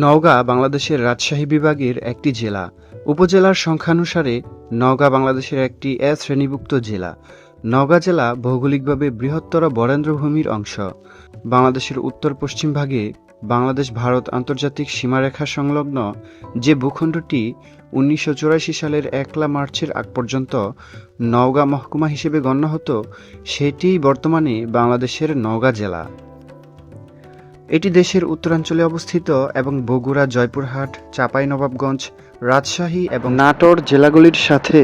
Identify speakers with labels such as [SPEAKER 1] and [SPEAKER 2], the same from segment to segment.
[SPEAKER 1] নওগাঁ বাংলাদেশের রাজশাহী বিভাগের একটি জেলা। উপজেলার সংখ্যানুসারে নওগাঁ বাংলাদেশের একটি এ শ্রেণীভুক্ত জেলা। নওগাঁ জেলা ভৌগোলিকভাবে বৃহত্তর বরেন্দ্রভূমির অংশ। বাংলাদেশের উত্তর পশ্চিম ভাগে বাংলাদেশ ভারত আন্তর্জাতিক সীমারেখা সংলগ্ন যে ভূখণ্ডটি উনিশশো চুরাশি সালের একলা মার্চের আগ পর্যন্ত নওগাঁ মহকুমা হিসেবে গণ্য হতো, সেটিই বর্তমানে বাংলাদেশের নওগাঁ জেলা। এটি দেশের উত্তরাঞ্চলে অবস্থিত এবং বগুড়া, জয়পুরহাট, চাঁপাইনবাবগঞ্জ, রাজশাহী এবং নাটোর জেলাগুলির সাথে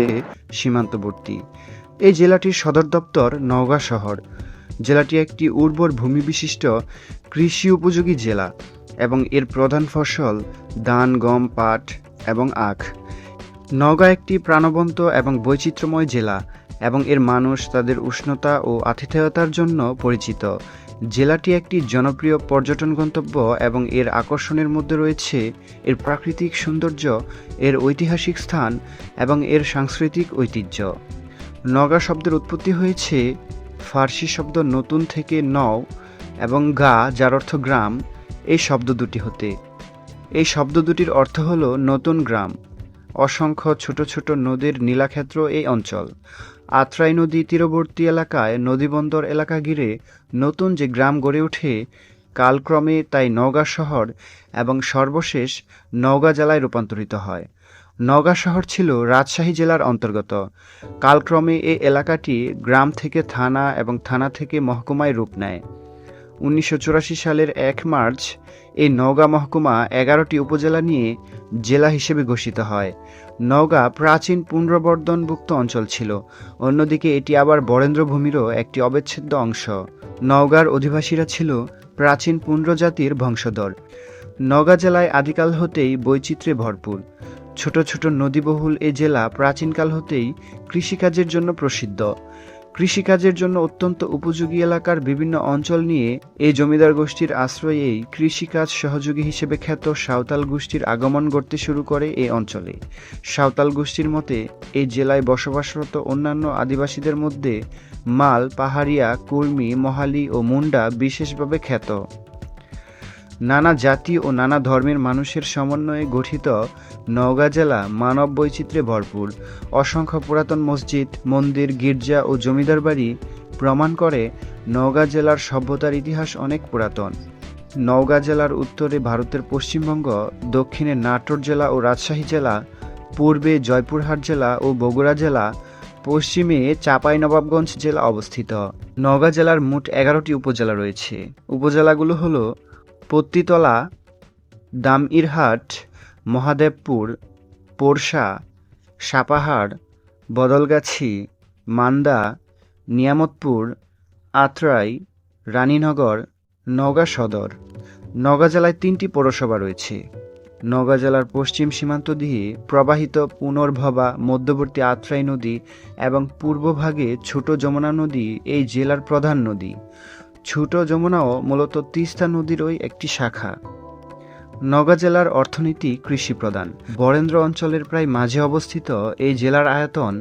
[SPEAKER 1] সীমান্তবর্তী। এই জেলাটির সদর দপ্তর নওগাঁ শহর। জেলাটি একটি উর্বর ভূমি বিশিষ্ট কৃষি উপযোগী জেলা এবং এর প্রধান ফসল ধান, গম, পাট এবং আখ। নওগাঁ একটি প্রাণবন্ত এবং বৈচিত্র্যময় জেলা এবং এর মানুষ তাদের উষ্ণতা ও আতিথেয়তার জন্য পরিচিত। জেলাটি একটি জনপ্রিয় পর্যটন গন্তব্য এবং এর আকর্ষণের মধ্যে রয়েছে এর প্রাকৃতিক সৌন্দর্য, এর ঐতিহাসিক স্থান এবং এর সাংস্কৃতিক ঐতিহ্য। নগা শব্দের উৎপত্তি হয়েছে ফার্সি শব্দ নতুন থেকে নও এবং গা, যার অর্থ গ্রাম, এই শব্দ দুটি হতে। এই শব্দ দুটির অর্থ হল নতুন গ্রাম। অসংখ্য ছোট ছোট নদীর নীলাক্ষেত্র এই অঞ্চল। আত্রাই নদী তীরবর্তী এলাকায় নদীবন্দর এলাকা ঘিরে নতুন যে গ্রাম গড়ে ওঠে, কালক্রমে তাই নওগাঁ শহর এবং সর্বশেষ নওগাঁ জেলায় রূপান্তরিত হয়। নওগাঁ শহর ছিল রাজশাহী জেলার অন্তর্গত। কালক্রমে এই এলাকাটি গ্রাম থেকে থানা এবং থানা থেকে মহকুমায় রূপ নেয়। উনিশশো চুরাশি সালের এক মার্চ এই নওগাঁ মহকুমা এগারোটি উপজেলা নিয়ে জেলা হিসেবে ঘোষিত হয়। নওগাঁ প্রাচীন পুনর্বর্ধনভুক্ত অঞ্চল ছিল। অন্যদিকে এটি আবার বরেন্দ্রভূমিরও একটি অবিচ্ছেদ্য অংশ। নওগাঁর অধিবাসীরা ছিল প্রাচীন পুন্ড্র বংশধর। নওগাঁ জেলায় আদিকাল হতেই বৈচিত্র্যে ভরপুর। ছোট ছোট নদীবহুল এ জেলা প্রাচীনকাল হতেই কৃষিকাজের জন্য প্রসিদ্ধ। কৃষিকাজের জন্য অত্যন্ত উপযোগী এলাকার বিভিন্ন অঞ্চল নিয়ে এই জমিদার গোষ্ঠীর আশ্রয়েই কৃষিকাজ সহযোগী হিসেবে খ্যাত সাঁওতাল গোষ্ঠীর আগমন ঘটতে শুরু করে এই অঞ্চলে। সাঁওতাল গোষ্ঠীর মতে, এই জেলায় বসবাসরত অন্যান্য আদিবাসীদের মধ্যে মাল, পাহাড়িয়া কুর্মি মহালি ও মুন্ডা বিশেষভাবে খ্যাত। নানা জাতি ও নানা ধর্মের মানুষের সমন্বয়ে গঠিত নওগাঁ জেলা মানব বৈচিত্র্যে ভরপুর। অসংখ্য পুরাতন মসজিদ, মন্দির, গির্জা ও জমিদার বাড়ি প্রমাণ করে নওগাঁ জেলার সভ্যতার ইতিহাস অনেক পুরাতন। নওগাঁ জেলার উত্তরে ভারতের পশ্চিমবঙ্গ, দক্ষিণে নাটোর জেলা ও রাজশাহী জেলা, পূর্বে জয়পুরহাট জেলা ও বগুড়া জেলা, পশ্চিমে চাঁপাইনবাবগঞ্জ জেলা অবস্থিত। নওগাঁ জেলার মোট এগারোটি উপজেলা রয়েছে। উপজেলাগুলো হলো পত্তিতলা, দামইরহাট, মহাদেবপুর, পোরশা, সাপাহাড়, বদলগাছি, মান্দা, নিয়ামতপুর, আত্রাই, রানীনগর, নওগাঁ সদর। নওগাঁ জেলায় তিনটি পৌরসভা রয়েছে। নওগাঁ জেলার পশ্চিম সীমান্ত দিয়ে প্রবাহিত পুনর্ভবা মধ্যবর্তী আত্রাই নদী এবং পূর্বভাগে ছোট যমুনা নদী এই জেলার প্রধান নদী। ছোট যমুনাও মূলত তিস্তা নদীর ওই একটি শাখা। নগা জেলার অর্থনীতি কৃষি প্রধান বরেন্দ্র অঞ্চলের প্রায় মাঝে অবস্থিত এই জেলার আয়তন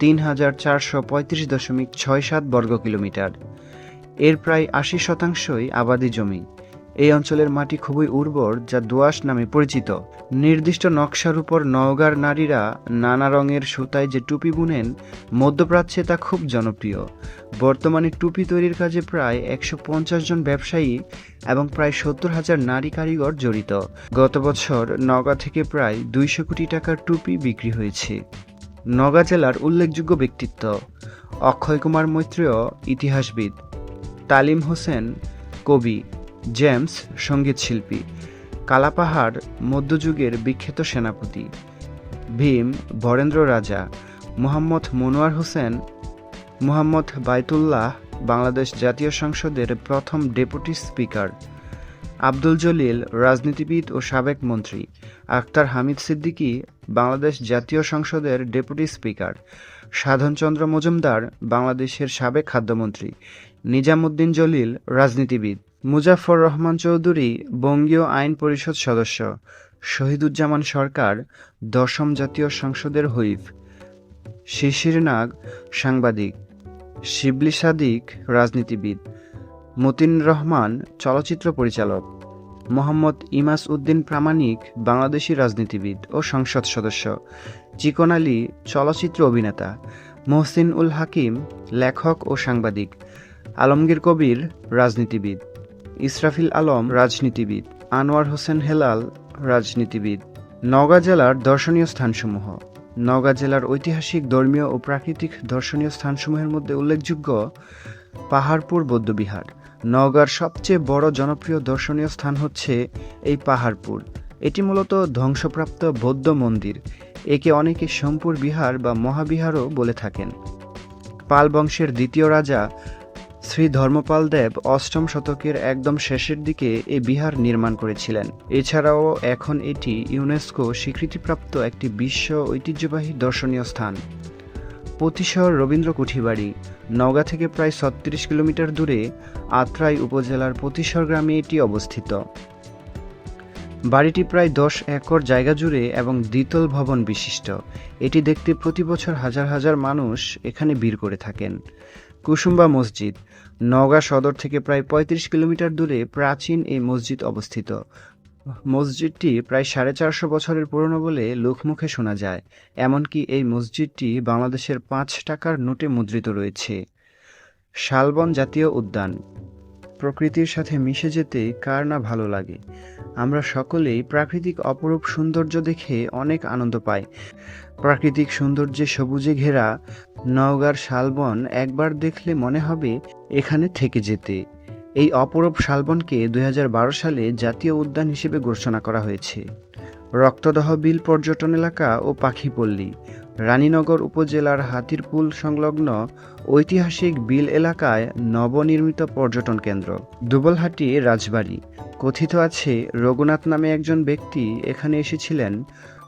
[SPEAKER 1] তিন হাজার চারশো পঁয়ত্রিশ দশমিক ছয় সাত বর্গ কিলোমিটার এর প্রায় আশি শতাংশই আবাদি জমি। এই অঞ্চলের মাটি খুবই উর্বর, যা দোআঁশ নামে পরিচিত। নির্দিষ্ট নকশার উপর নওগাঁর নারীরা নানা রঙের সুতায় যে টুপি বুনেন, মধ্যপ্রাচ্যে তা খুব জনপ্রিয়। বর্তমানে টুপি তৈরির কাজে প্রায় একশো পঞ্চাশ জন ব্যবসায়ী এবং প্রায় সত্তর হাজার নারী কারিগর জড়িত। গত বছর নওগাঁ থেকে প্রায় দুইশো কোটি টাকার টুপি বিক্রি হয়েছে। নওগাঁ জেলার উল্লেখযোগ্য ব্যক্তিত্ব। অক্ষয় কুমার মৈত্রেয়, ইতিহাসবিদ। তালিম হোসেন, কবি। জেমস সংগীত শিল্পী, কালাপাহাড় মধ্যযুগের বিখ্যাত সেনাপতি, ভীম বরেন্দ্র রাজা, মোহাম্মদ মনোয়ার হোসেন, মোহাম্মদ বাইতুল্লাহ, বাংলাদেশ জাতীয় সংসদের প্রথম ডেপুটি স্পিকার, আব্দুল জলিল, রাজনীতিবিদ ও সাবেক মন্ত্রী আখতার হামিদ সিদ্দিকী, বাংলাদেশ জাতীয় সংসদের ডেপুটি স্পিকার, সাধনচন্দ্র মজুমদার, বাংলাদেশের সাবেক খাদ্যমন্ত্রী, নিজামুদ্দিন জলিল, রাজনীতিবিদ। মুজাফর রহমান চৌধুরী বঙ্গীয় আইন পরিষদ সদস্য, শহীদুজ্জামান সরকার, দশম জাতীয় সংসদের হুইপ, শিশির নাগ, সাংবাদিক, শিবলি সাদিক, রাজনীতিবিদ, মতিন রহমান, চলচ্চিত্র পরিচালক, মোহাম্মদ ইমাস উদ্দিন প্রামাণিক, বাংলাদেশি রাজনীতিবিদ ও সংসদ সদস্য, চিকন আলী, চলচ্চিত্র অভিনেতা, মহসিন উল হাকিম, লেখক ও সাংবাদিক, আলমগীর কবির, রাজনীতিবিদ। ইসরাফিল আলম রাজনীতিবিদ, আনোয়ার হোসেন হেলাল রাজনীতিবিদ। নওগাঁ জেলার দর্শনীয় স্থানসমূহ। নওগাঁ জেলার ঐতিহাসিক, ধর্মীয় ও প্রাকৃতিক দর্শনীয় স্থানসমূহের মধ্যে উল্লেখযোগ্য পাহাড়পুর বৌদ্ধবিহার। নওগাঁর সবচেয়ে বড় জনপ্রিয় দর্শনীয় স্থান হচ্ছে এই পাহাড়পুর। এটি মূলত ধ্বংসপ্রাপ্ত বৌদ্ধ মন্দির। একে অনেকে সোমপুর বিহার বা মহাবিহারও বলে থাকেন। পাল বংশের দ্বিতীয় রাজা শ্রী ধর্মপাল দেব অষ্টম শতকের একদম শেষের দিকে এই বিহার নির্মাণ করেছিলেন। এছাড়াও এখন এটি ইউনেস্কো স্বীকৃতিপ্রাপ্ত একটি বিশ্ব ঐতিহ্যবাহী দর্শনীয় স্থান। পতিশর রবীন্দ্র কুঠিবাড়ি, নওগাঁ থেকে প্রায় ছত্রিশ কিলোমিটার দূরে আত্রাই উপজেলার পতিশর গ্রামে এটি অবস্থিত। বাড়িটি প্রায় দশ একর জায়গা জুড়ে এবং দ্বিতল ভবন বিশিষ্ট। এটি দেখতে প্রতি বছর হাজার হাজার মানুষ এখানে ভিড় করে থাকেন। কুসুম্বা মসজিদ নওগাঁ সদর থেকে প্রায় পঁয়ত্রিশ কিলোমিটার দূরে প্রাচীন এই মসজিদ অবস্থিত। মসজিদটি প্রায় সাড়ে চারশো বছরের পুরনো বলে লোকমুখে শোনা যায়। এমনকি এই মসজিদটি বাংলাদেশের পাঁচ টাকার নোটে মুদ্রিত রয়েছে। শালবন জাতীয় উদ্যান। প্রকৃতির সাথে মিশে যেতে কার না ভালো লাগে? আমরা সকলেই প্রাকৃতিক অপরূপ সৌন্দর্য দেখে অনেক আনন্দ পাই। প্রাকৃতিক সৌন্দর্যে সবুজে ঘেরা নওগাঁর শালবন একবার দেখলে মনে হবে এখানে থেকে যেতে। এই অপরূপ শালবনকে দুই হাজার বারো সালে জাতীয় উদ্যান হিসেবে ঘোষণা করা হয়েছে। রক্তদহ বিল পর্যটন এলাকা ও পাখিপল্লী। রানীনগর উপজেলার হাতিরপুল সংলগ্ন ঐতিহাসিক বিল এলাকায় নবনির্মিত পর্যটন কেন্দ্র। দুবলহাটি, রাজবাড়ি। কথিত আছে, রঘুনাথ নামে একজন ব্যক্তি এখানে এসেছিলেন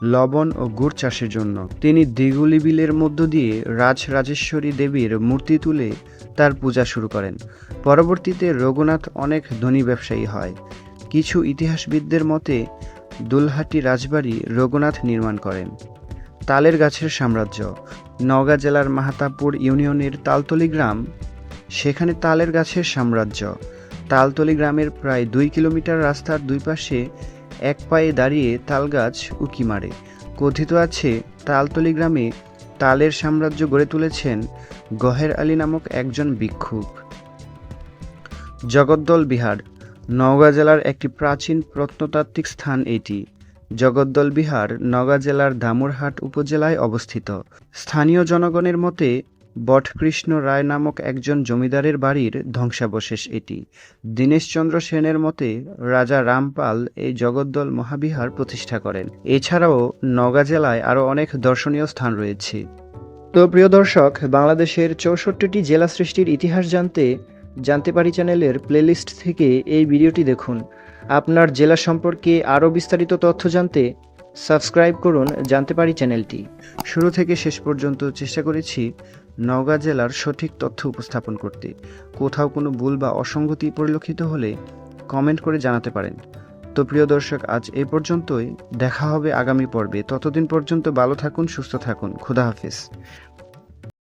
[SPEAKER 1] লবণ ও গুড় চাষের জন্য। তিনি দিগুলি বিলের মধ্য দিয়ে রাজ রাজেশ্বরী দেবীর মূর্তি তুলে তার পূজা শুরু করেন। পরবর্তীতে রঘুনাথ অনেক ধনী ব্যবসায়ী হয়। কিছু ইতিহাসবিদদের মতে দুলহাটি রাজবাড়ি রঘুনাথ নির্মাণ করেন। তালের গাছের সাম্রাজ্য, নওগাঁ জেলার মাহাতাপুর ইউনিয়নের তালতলি গ্রাম, সেখানে তালের গাছের সাম্রাজ্য। তালতলি গ্রামের প্রায় দুই কিলোমিটার রাস্তার দুই পাশে এক পায়ে দাঁড়িয়ে তাল গাছ উকি মারে। কথিত আছে, তালতলি গ্রামে তালের সাম্রাজ্য গড়ে তুলেছেন গহের আলী নামক একজন ভিক্ষুক। জগদ্দল বিহার নওগাঁ জেলার একটি প্রাচীন প্রত্নতাত্ত্বিক স্থান এটি। জগদ্দল বিহার নওগাঁ জেলার দামুরহাট উপজেলায় অবস্থিত। স্থানীয় জনগণের মতে, বটকৃষ্ণ রায় নামক একজন জমিদারের বাড়ির ধ্বংসাবশেষ এটি। দীনেশচন্দ্র সেনের মতে, রাজা রামপাল এই জগদ্দল মহাবিহার প্রতিষ্ঠা করেন। এছাড়াও নওগাঁ জেলায় আরও অনেক দর্শনীয় স্থান রয়েছে। তো প্রিয় দর্শক, বাংলাদেশের চৌষট্টিটি জেলা সৃষ্টির ইতিহাস জানতে জানতে পারি চ্যানেলের প্লেলিস্ট থেকে এই ভিডিওটি দেখুন। আপনার জেলা সম্পর্কে আরও বিস্তারিত তথ্য জানতে সাবস্ক্রাইব করুন জানতে পারি চ্যানেলটি। শুরু থেকে শেষ পর্যন্ত চেষ্টা করেছি নওগাঁ জেলার সঠিক তথ্য উপস্থাপন করতে। কোথাও কোনো ভুল বা অসঙ্গতি পরিলক্ষিত হলে কমেন্ট করে জানাতে পারেন। তো প্রিয় দর্শক, আজ এ পর্যন্তই। দেখা হবে আগামী পর্বে। ততদিন পর্যন্ত ভালো থাকুন, সুস্থ থাকুন। খুদা হাফিজ।